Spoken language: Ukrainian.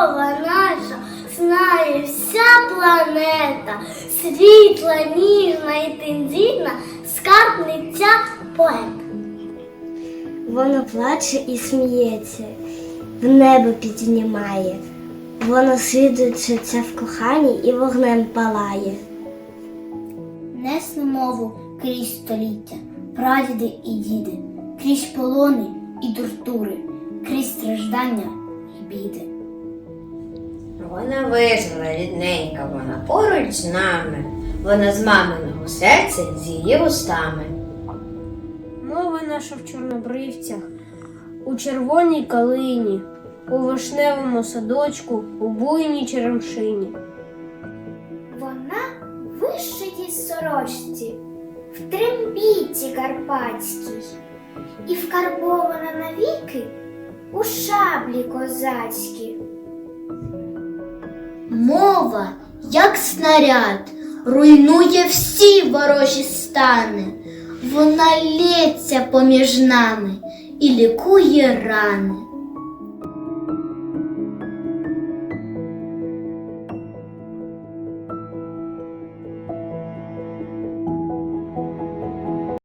мова наша знає вся планета, світла, ніжна і тендітна, скарбниця поет. Воно плаче і сміється, в небо піднімає, воно свідчиться в коханні і вогнем палає. Несли мову крізь століття, прадіди і діди, крізь полони і дуртури, крізь страждання і біди. Вона вижила рідненька, вона поруч з нами. Вона з маминого серця, з її устами. Мова наша в чорнобривцях, у червоній калині, у вишневому садочку, у буйній черемшині. Вона в вишитій сорочці, в трембіті карпатській, і вкарбована навіки у шаблі козацькій. Мова, як снаряд, руйнує всі ворожі стани. Вона лється поміж нами і лікує рани.